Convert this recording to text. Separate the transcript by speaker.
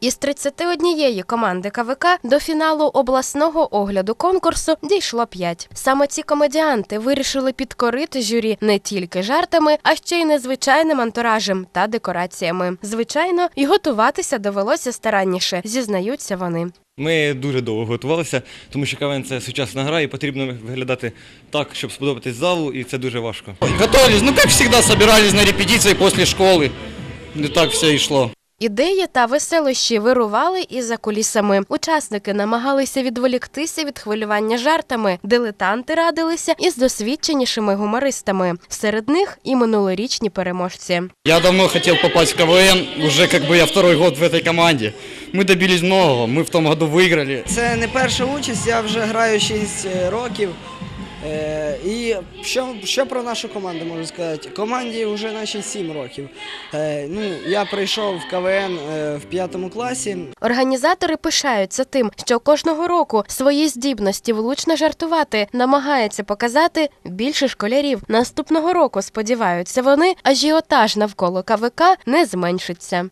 Speaker 1: Із 31 команди КВК до фіналу обласного огляду конкурсу дійшло 5. Саме ці комедіанти вирішили підкорити журі не тільки жартами, а ще й незвичайним антуражем та декораціями. Звичайно, і готуватися довелося старанніше, зізнаються вони.
Speaker 2: Ми дуже довго готувалися, тому що КВН це сучасна гра і потрібно виглядати так, щоб сподобатись залу, і це дуже важко.
Speaker 3: Готовились, ну как всегда, собирались на репетиции после школы. И так все и шло.
Speaker 1: Ідеї та веселощі вирували і за кулісами. Учасники намагалися відволіктися від хвилювання жартами. Дилетанти радилися із досвідченішими гумористами. Серед них і минулорічні переможці.
Speaker 3: Я давно хотел попасть в КВН, уже как бы я второй год в этой команде. Мы добились многого, мы в том году выиграли.
Speaker 4: Це не перша участь, я вже граю 6 років. Е, і що, що про нашу команду можу сказати? Команді вже наші 7 років. Е, ну, я прийшов в КВН е, в 5 класі.
Speaker 1: Організатори пишаються тим, що кожного року свої здібності влучно жартувати намагаються показати більше школярів. Наступного року сподіваються вони, ажіотаж навколо КВК не зменшиться.